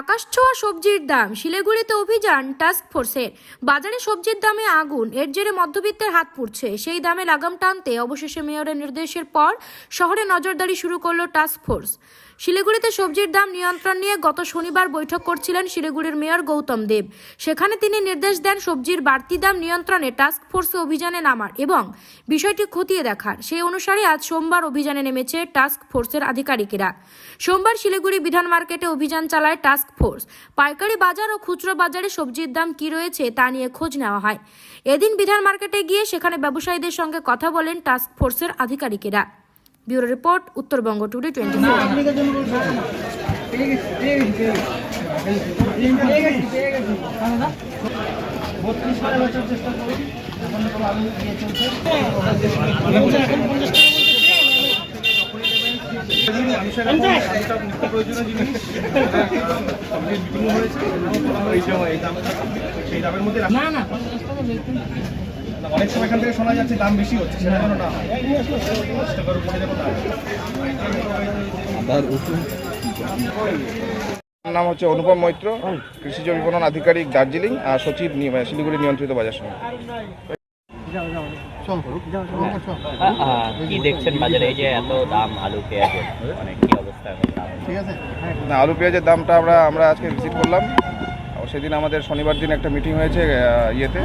আকাশ ছোঁয়া সবজির দাম, শিলিগুড়িতে অভিযান টাস্ক ফোর্সের বাজারে সবজির দামে আগুন, এর জেরে মধ্যবিত্তের হাত পুড়ছে। সেই দামে লাগাম টানতে অবশেষে মেয়রের নির্দেশের পর শহরে নজরদারি শুরু করল টাস্ক ফোর্স শিলিগুড়িতে সবজির দাম নিয়ন্ত্রণ নিয়ে গত শনিবার বৈঠক করছিলেন শিলিগুড়ির মেয়র গৌতম দেব। সেখানে তিনি নির্দেশ দেন সবজির বাড়তি দাম নিয়ন্ত্রণে টাস্ক ফোর্সে অভিযানে নামার এবং বিষয়টি খতিয়ে দেখার। সেই অনুসারে আজ সোমবার অভিযানে নেমেছে টাস্ক ফোর্সের আধিকারিকেরা। সোমবার শিলিগুড়ি বিধান মার্কেটে অভিযান চালায় টাস্ক ফোর্স। পাইকারি বাজার ও খুচরো বাজারে সবজির দাম কি রয়েছে তা নিয়ে খোঁজ নেওয়া হয়। এদিন বিধান মার্কেটে গিয়ে সেখানে ব্যবসায়ীদের সঙ্গে কথা বলেন টাস্ক ফোর্সের আধিকারিকেরা। Bureau report Uttarbanga today twenty না না অনেক সময় এখান থেকে শোনা যাচ্ছে দাম বেশি হচ্ছে সেটা যেন না নাম হচ্ছে অনুপম মৈত্র কৃষিজ বিপণন আধিকারিক দার্জিলিং আর সচিব মানে শিলিগুড়ি নিয়ন্ত্রিত বাজার সমিতি। কি দেখছেন বাজারে? এই যে এত দাম আলু পেঁয়াজের মানে কি অবস্থা এখন? দাম না আলু পেঁয়াজের দামটা আমরা আমরা আজকে ভিজিট করলাম। সেদিন আমাদের শনিবার দিন একটা মিটিং হয়েছে ইয়েতে।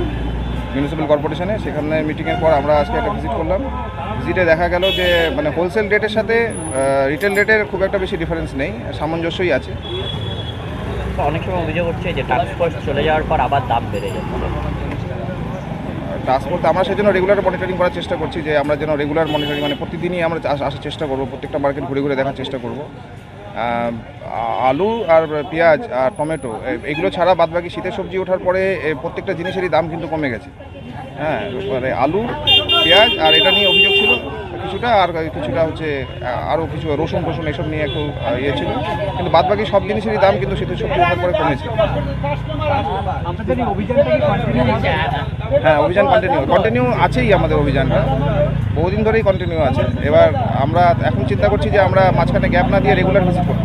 মিউনিসিপ্যাল কর্পোরেশনে। সেখানে মিটিংয়ের পর আমরা আজকে একটা ভিজিট করলাম। ভিজিটে দেখা গেল যে মানে হোলসেল রেটের সাথে রিটেল রেটের খুব একটা বেশি ডিফারেন্স নেই সামঞ্জস্যই আছে। অনেক সময় অভিযোগ হচ্ছে যে ফোর্স চলে যাওয়ার পর আবার দাম বেড়ে যাচ্ছে। ফোর্স আমরা সেই জন্য রেগুলার মনিটরিং করার চেষ্টা করছি যে আমরা যেন রেগুলার মনিটরিং মানে প্রতিদিনই আমরা আসার চেষ্টা করব প্রত্যেকটা মার্কেট ঘুরে ঘুরে দেখার চেষ্টা করব। আলু আর পেঁয়াজ আর টমেটো এগুলো ছাড়া বাদবাকি শীতের সবজি ওঠার পরে প্রত্যেকটা জিনিসেরই দাম কিন্তু কমে গেছে। হ্যাঁ মানে আলু, পেঁয়াজ আর এটা নিয়ে অভিযোগ ছিল। কিছুটা, আর কিছুটা হচ্ছে আরও কিছু রসুন টসুন এসব নিয়ে একটু ইয়ে ছিল। কিন্তু বাদবাকি সব জিনিসেরই দাম কিন্তু শীতের সবজি ওঠার পরে কমেছে। হ্যাঁ অভিযান কন্টিনিউ কন্টিনিউ আছেই আমাদের অভিযানটা বহুদিন ধরেই কন্টিনিউ আছে। এবার আমরা এখন চিন্তা করছি যে আমরা মাঝখানে গ্যাপ না দিয়ে রেগুলার ভিজিট করব।